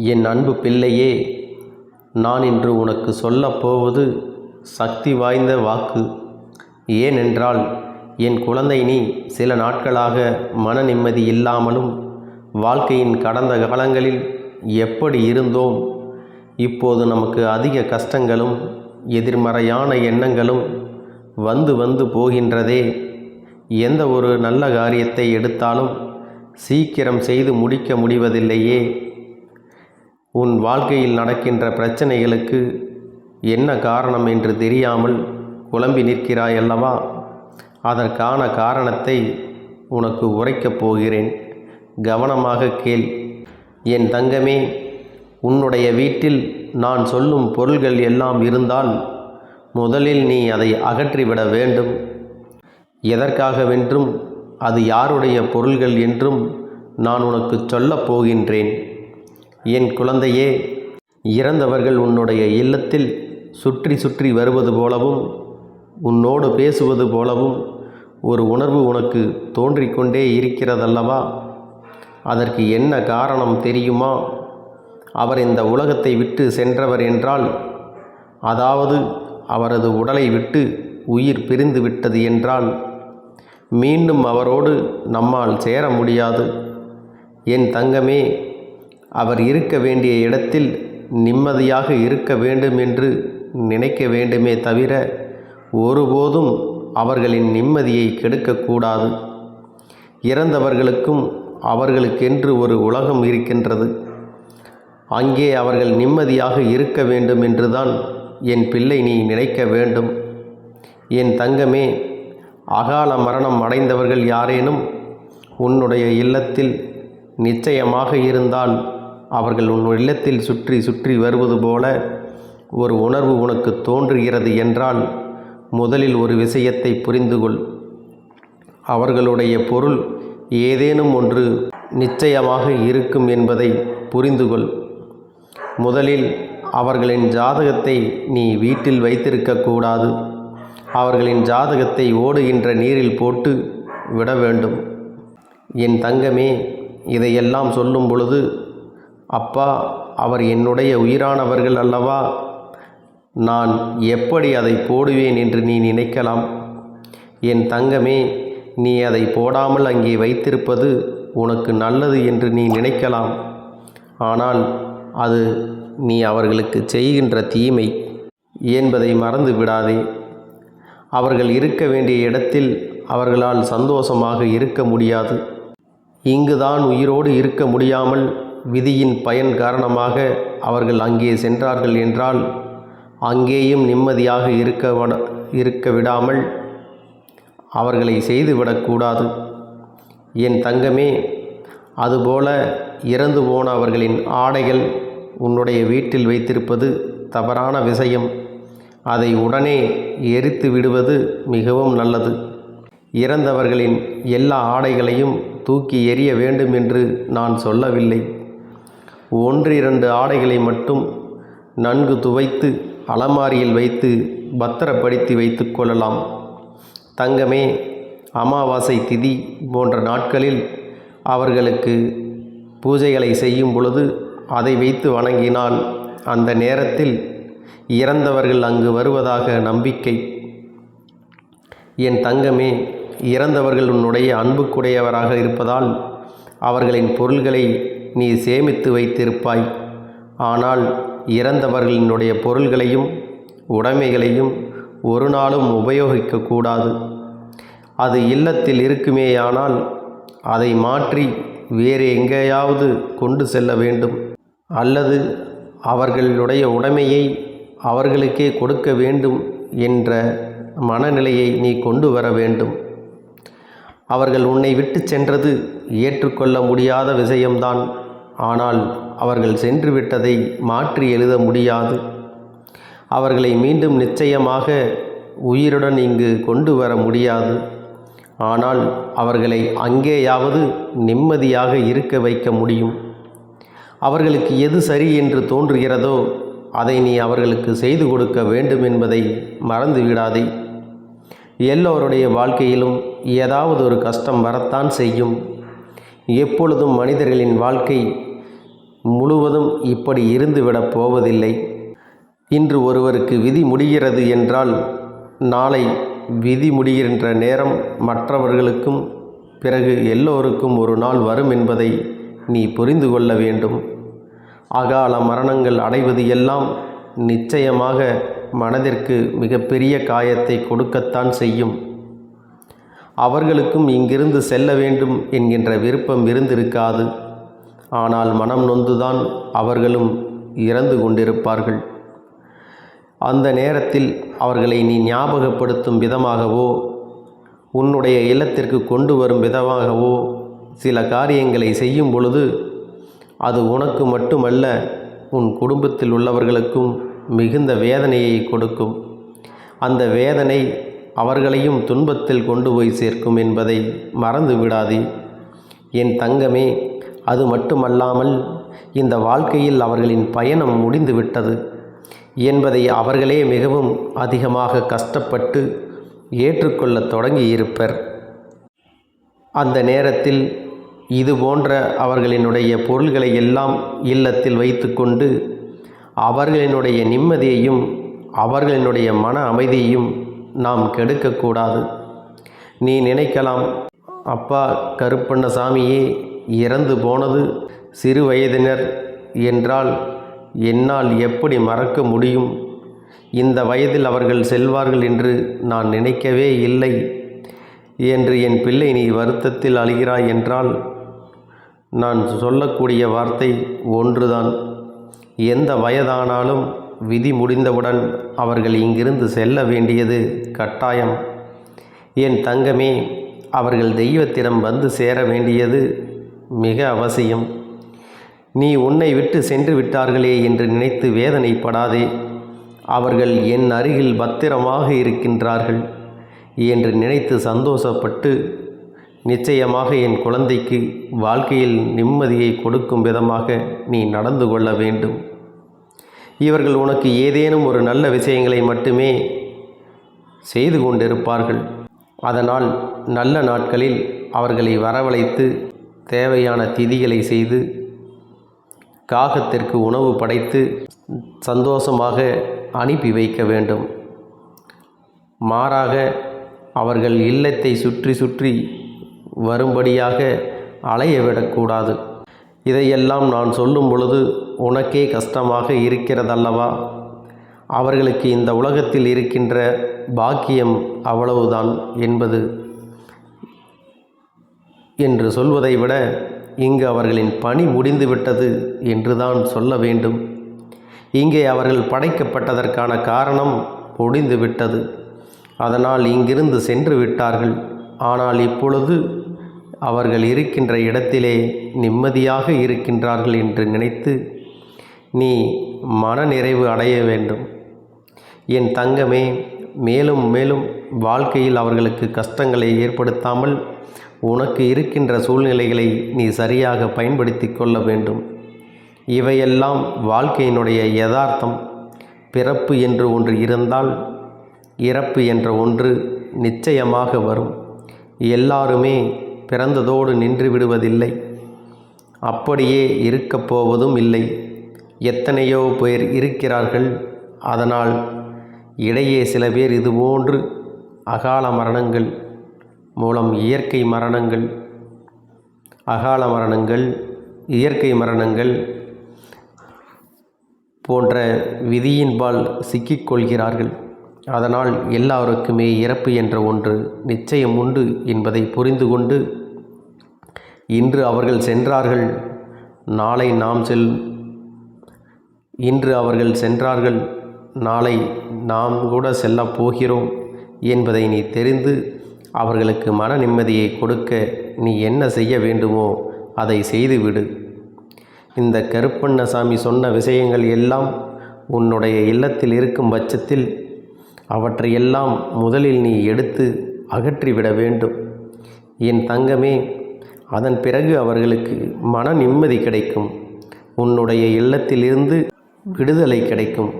என் அன்பு பிள்ளையே நான் இன்று உனக்கு சொல்லப்போவது சக்தி வாய்ந்த வாக்கு. ஏனென்றால் என் குழந்தை நீ சில நாட்களாக மன நிம்மதி இல்லாமலும் வாழ்க்கையின் கடந்த காலங்களில் எப்படி இருந்தோம்? இப்போது நமக்கு அதிக கஷ்டங்களும் எதிர்மறையான எண்ணங்களும் வந்து வந்து போகின்றதே. எந்த ஒரு நல்ல காரியத்தை எடுத்தாலும் சீக்கிரம் செய்து முடிக்க முடிவதில்லையே. உன் வாழ்க்கையில் நடக்கின்ற பிரச்சனைகளுக்கு என்ன காரணம் என்று தெரியாமல் குழம்பி நிற்கிறாய் அல்லவா அதற்கான காரணத்தை உனக்கு உரைக்கப் போகிறேன். கவனமாக கேள். என் தங்கமே உன்னுடைய வீட்டில் நான் சொல்லும் பொருள்கள் எல்லாம் இருந்தால் முதலில் நீ அதை அகற்றிவிட வேண்டும். எதற்காகவென்றும் அது யாருடைய பொருள்கள் என்றும் நான் உனக்கு சொல்லப் போகின்றேன். என் குழந்தையே இறந்தவர்கள் உன்னுடைய இல்லத்தில் சுற்றி சுற்றி வருவது போலவும் உன்னோடு பேசுவது போலவும் ஒரு உணர்வு உனக்கு தோன்றிக்கொண்டே இருக்கிறதல்லவா? அதற்கு என்ன காரணம் தெரியுமா? அவர் இந்த உலகத்தை விட்டு சென்றவர் என்றால் அதாவது அவரது உடலை விட்டு உயிர் பிரிந்து விட்டது என்றால் மீண்டும் அவரோடு நம்மால் சேர முடியாது. என் தங்கமே அவர் இருக்க வேண்டிய இடத்தில் நிம்மதியாக இருக்க வேண்டும் என்று நினைக்க வேண்டுமே தவிர ஒருபோதும் அவர்களின் நிம்மதியை கெடுக்கக்கூடாது இறந்தவர்களுக்கும் அவர்களுக்கென்று ஒரு உலகம் இருக்கின்றது. அங்கே அவர்கள் நிம்மதியாக இருக்க வேண்டும் என்றுதான் என் பிள்ளை நீ நினைக்க வேண்டும். என் தங்கமே அகால மரணம் அடைந்தவர்கள் யாரேனும் உன்னுடைய இல்லத்தில் நிச்சயமாக இருந்தால் அவர்கள் உன் இல்லத்தில் சுற்றி சுற்றி வருவது போல ஒரு உணர்வு உனக்கு தோன்றுகிறது என்றால் முதலில் ஒரு விஷயத்தை புரிந்து கொள் அவர்களுடைய பொருள் ஏதேனும் ஒன்று நிச்சயமாக இருக்கும் என்பதை புரிந்து கொள் முதலில் அவர்களின் ஜாதகத்தை நீ வீட்டில் வைத்திருக்கக்கூடாது அவர்களின் ஜாதகத்தை ஓடுகின்ற நீரில் போட்டு விட வேண்டும். என் தங்கமே இதையெல்லாம் சொல்லும் பொழுது அப்பா அவர் என்னுடைய உயிரானவர்கள் அல்லவா? நான் எப்படி அதை போடுவேன் என்று நீ நினைக்கலாம். என் தங்கமே நீ அதை போடாமல் அங்கே வைத்திருப்பது உனக்கு நல்லது என்று நீ நினைக்கலாம். ஆனால் அது நீ அவர்களுக்கு செய்கின்ற தீமை என்பதை மறந்து விடாதே. அவர்கள் இருக்க வேண்டிய இடத்தில் அவர்களால் சந்தோஷமாக இருக்க முடியாது. இங்குதான் உயிரோடு இருக்க முடியாமல் விதியின் பயன் காரணமாக அவர்கள் அங்கே சென்றார்கள் என்றால் அங்கேயும் நிம்மதியாக இருக்க இருக்க விடாமல் அவர்களை செய்துவிடக்கூடாது என் தங்கமே அதுபோல இறந்து போன அவர்களின் ஆடைகள் உன்னுடைய வீட்டில் வைத்திருப்பது தவறான விஷயம். அதை உடனே எரித்து விடுவது மிகவும் நல்லது. இறந்தவர்களின் எல்லா ஆடைகளையும் தூக்கி எறிய வேண்டும் என்று நான் சொல்லவில்லை. ஒன்றிரண்டு ஆடைகளை மட்டும் நன்கு துவைத்து அலமாரியில் வைத்து பத்திரப்படுத்தி வைத்து கொள்ளலாம். தங்கமே அமாவாசை திதி போன்ற நாட்களில் அவர்களுக்கு பூஜைகளை செய்யும் பொழுது அதை வைத்து வணங்கினால் அந்த நேரத்தில் இறந்தவர்கள் அங்கு வருவதாக நம்பிக்கை. என் தங்கமே இறந்தவர்கள் உன்னுடைய அன்புக்குடையவராக இருப்பதால் அவர்களின் பொருள்களை நீ சேமித்து வைத்திருப்பாய். ஆனால் இறந்தவர்களினுடைய பொருள்களையும் உடைமைகளையும் ஒரு நாளும் உபயோகிக்கக்கூடாது. அது இல்லத்தில் இருக்குமேயானால் அதை மாற்றி வேறு எங்கேயாவது கொண்டு செல்ல வேண்டும். அல்லது அவர்களுடைய உடைமையை அவர்களுக்கே கொடுக்க வேண்டும் என்ற மனநிலையை நீ கொண்டு வர வேண்டும். அவர்கள் உன்னை விட்டு சென்றது ஏற்றுக்கொள்ள முடியாத விஷயம்தான். ஆனால் அவர்கள் சென்று விட்டதை மாற்றி எழுத முடியாது. அவர்களை மீண்டும் நிச்சயமாக உயிருடன் இங்கு கொண்டு வர முடியாது. ஆனால் அவர்களை அங்கேயாவது நிம்மதியாக இருக்க வைக்க முடியும். அவர்களுக்கு எது சரி என்று தோன்றுகிறதோ அதை நீ அவர்களுக்கு செய்து கொடுக்க வேண்டும் என்பதை மறந்து விடாதே எல்லோருடைய வாழ்க்கையிலும் ஏதாவது ஒரு கஷ்டம் வரத்தான் செய்யும். எப்பொழுதும் மனிதர்களின் வாழ்க்கை முழுவதும் இப்படி இருந்துவிடப் போவதில்லை. இன்று ஒருவருக்கு விதி முடிகிறது என்றால் நாளை விதி முடிகின்ற நேரம் மற்றவர்களுக்கும் பிறகு எல்லோருக்கும் ஒரு நாள் வரும் என்பதை நீ புரிந்து கொள்ள வேண்டும். அகால மரணங்கள் அடைவது எல்லாம் நிச்சயமாக மனதிற்கு மிகப்பெரிய காயத்தை கொடுக்கத்தான் செய்யும். அவர்களுக்கும் இங்கிருந்து செல்ல வேண்டும் என்கின்ற விருப்பம் இருந்திருக்காது. ஆனால் மனம் நொந்துதான் அவர்களும் இறந்து கொண்டிருப்பார்கள். அந்த நேரத்தில் அவர்களை நீ ஞாபகப்படுத்தும் விதமாகவோ உன்னுடைய இல்லத்திற்கு கொண்டு வரும் விதமாகவோ சில காரியங்களை செய்யும் பொழுது அது உனக்கு மட்டுமல்ல உன் குடும்பத்தில் உள்ளவர்களுக்கும் மிகுந்த வேதனையை கொடுக்கும். அந்த வேதனை அவர்களையும் துன்பத்தில் கொண்டு போய் சேர்க்கும் என்பதை மறந்து விடாதே என் தங்கமே அது மட்டுமல்லாமல் இந்த வாழ்க்கையில் அவர்களின் பயணம் முடிந்துவிட்டது. என்பதை அவர்களே மிகவும் அதிகமாக கஷ்டப்பட்டு ஏற்றுக்கொள்ளத் தொடங்கியிருப்பர். அந்த நேரத்தில் இது போன்ற அவர்களினுடைய பொருள்களை எல்லாம் இல்லத்தில் வைத்துக்கொண்டு அவர்களினுடைய நிம்மதியையும் அவர்களினுடைய மன அமைதியையும் நாம் கெடுக்கக்கூடாது. நீ நினைக்கலாம் அப்பா கருப்பண்ணசாமியே இறந்து போனது சிறு வயதினர் என்றால் என்னால் எப்படி மறக்க முடியும்? இந்த வயதில் அவர்கள் செல்வார்கள் என்று நான் நினைக்கவே இல்லை. என்று என் பிள்ளை நீ வருத்தத்தில் அழுகிறாய் என்றால் நான் சொல்லக்கூடிய வார்த்தை ஒன்றுதான். எந்த வயதானாலும் விதி முடிந்தவுடன் அவர்கள் இங்கிருந்து செல்ல வேண்டியது கட்டாயம். என் தங்கமே அவர்கள் தெய்வத்திடம் வந்து சேர வேண்டியது மிக அவசியம். நீ உன்னை விட்டு சென்று விட்டார்களே என்று நினைத்து வேதனைப்படாதே. அவர்கள் என் அருகில் பத்திரமாக இருக்கின்றார்கள் என்று நினைத்து சந்தோஷப்பட்டு நிச்சயமாக என் குழந்தைக்கு வாழ்க்கையில் நிம்மதியை கொடுக்கும் விதமாக நீ நடந்து கொள்ள வேண்டும். இவர்கள் உனக்கு ஏதேனும் ஒரு நல்ல விஷயங்களை மட்டுமே செய்து கொண்டிருப்பார்கள். அதனால் நல்ல நாட்களில் அவர்களை வரவழைத்து தேவையான திதிகளை செய்து காகத்திற்கு உணவு படைத்து சந்தோஷமாக அனுப்பி வைக்க வேண்டும். மாறாக அவர்கள் இல்லத்தை சுற்றி சுற்றி வரும்படியாக அலைய விடக்கூடாது. இதையெல்லாம் நான் சொல்லும் பொழுது உனக்கே கஷ்டமாக இருக்கிறதல்லவா? அவர்களுக்கு இந்த உலகத்தில் இருக்கின்ற பாக்கியம் அவ்வளவுதான் என்பது என்று சொல்வதை விட இங்கு அவர்களின் பணி முடிந்துவிட்டது என்று தான் சொல்ல வேண்டும். இங்கே அவர்கள் படைக்கப்பட்டதற்கான காரணம் முடிந்துவிட்டது அதனால் இங்கிருந்து சென்று விட்டார்கள். ஆனால் இப்பொழுது அவர்கள் இருக்கின்ற இடத்திலே நிம்மதியாக இருக்கின்றார்கள் என்று நினைத்து நீ மனநிறைவு அடைய வேண்டும். என் தங்கமே மேலும் மேலும் வாழ்க்கையில் அவர்களுக்கு கஷ்டங்களை ஏற்படுத்தாமல் உனக்கு இருக்கின்ற சூழ்நிலைகளை நீ சரியாக பயன்படுத்தி கொள்ள வேண்டும். இவையெல்லாம் வாழ்க்கையினுடைய யதார்த்தம். பிறப்பு என்று ஒன்று இருந்தால் இறப்பு என்ற ஒன்று நிச்சயமாக வரும். எல்லாருமே பிறந்ததோடு நின்று விடுவதில்லை. அப்படியே இருக்கப் போவதும் இல்லை. எத்தனையோ பேர் இருக்கிறார்கள். அதனால் இடையே சில பேர் இதுபோன்று அகால மரணங்கள் மூலம் இயற்கை மரணங்கள் அகால மரணங்கள் இயற்கை மரணங்கள் போன்ற விதியின்பால் சிக்கிக்கொள்கிறார்கள். அதனால் எல்லாருக்குமே இறப்பு என்ற ஒன்று நிச்சயம் உண்டு என்பதை புரிந்து கொண்டு இன்று அவர்கள் சென்றார்கள். நாளை நாம் செல் இன்று அவர்கள் சென்றார்கள். நாளை நாம் கூட செல்லப் போகிறோம் என்பதை நீ தெரிந்து அவர்களுக்கு மன நிம்மதியை கொடுக்க நீ என்ன செய்ய வேண்டுமோ அதை செய்துவிடு. இந்த கருப்பண்ணசாமி சொன்ன விஷயங்கள் எல்லாம் உன்னுடைய இல்லத்தில் இருக்கும் பட்சத்தில் அவற்றையெல்லாம் முதலில் நீ எடுத்து அகற்றிவிட வேண்டும். என் தங்கமே அதன் பிறகு அவர்களுக்கு மன நிம்மதி கிடைக்கும். உன்னுடைய இல்லத்திலிருந்து விடுதலை கிடைக்கும்.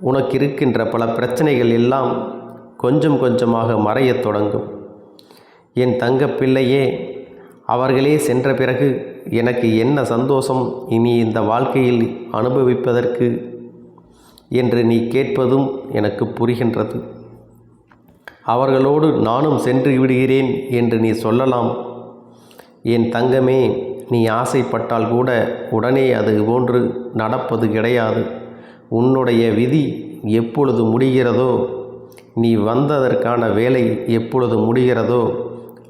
உனக்கு இருக்கின்ற பல பிரச்சனைகள் எல்லாம் கொஞ்சம் கொஞ்சமாக மறையத் தொடங்கும். என் தங்க பிள்ளையே அவர்களே சென்ற பிறகு எனக்கு என்ன சந்தோஷம் இனி இந்த வாழ்க்கையில் அனுபவிப்பதற்கு? என்று நீ கேட்பதும் எனக்கு புரிகின்றது. அவர்களோடு நானும் சென்று விடுகிறேன் என்று நீ சொல்லலாம். என் தங்கமே நீ ஆசைப்பட்டால் கூட உடனே அது போன்று நடப்பது கிடையாது. உன்னுடைய விதி எப்பொழுது முடிகிறதோ நீ வந்ததற்கான வேலை எப்பொழுது முடிகிறதோ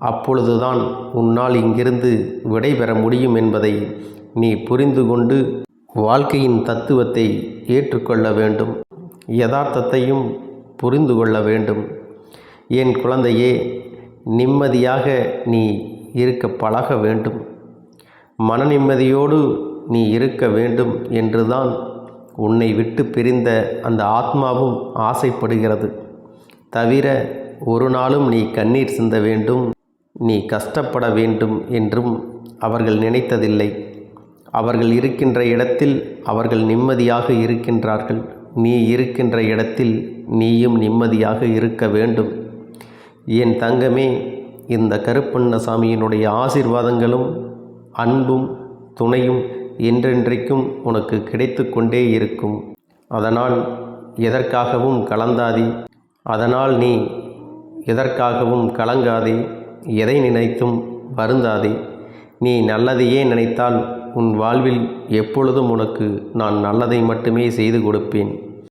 அப்பொழுதுதான் உன்னால் இங்கிருந்து விடைபெற முடியும் என்பதை நீ புரிந்து கொண்டு வாழ்க்கையின் தத்துவத்தை ஏற்றுக்கொள்ள வேண்டும். யதார்த்தத்தையும் புரிந்து கொள்ள வேண்டும். என் குழந்தையே நிம்மதியாக நீ இருக்க பழக வேண்டும். மன நிம்மதியோடு நீ இருக்க வேண்டும் என்றுதான் உன்னை விட்டு பிரிந்த அந்த ஆத்மாவும் ஆசைப்படுகிறது. தவிர ஒரு நாளும் நீ கண்ணீர் சிந்த வேண்டும். நீ கஷ்டப்பட வேண்டும் என்றும் அவர்கள் நினைத்ததில்லை. அவர்கள் இருக்கின்ற இடத்தில் அவர்கள் நிம்மதியாக இருக்கின்றார்கள். நீ இருக்கின்ற இடத்தில் நீயும் நிம்மதியாக இருக்க வேண்டும். என் தங்கமே இந்த கருப்பண்ணசாமியினுடைய ஆசீர்வாதங்களும் அன்பும் துணையும் என்றென்றைக்கும் உனக்கு கிடைத்து கொண்டே இருக்கும். அதனால் எதற்காகவும் கலந்தாதே. அதனால் நீ எதற்காகவும் கலங்காதே. எதை நினைத்தும் வருந்தாதே. நீ நல்லதையே நினைத்தால் உன் வாழ்வில் எப்பொழுதும் உனக்கு நான் நல்லதை மட்டுமே செய்து கொடுப்பேன்.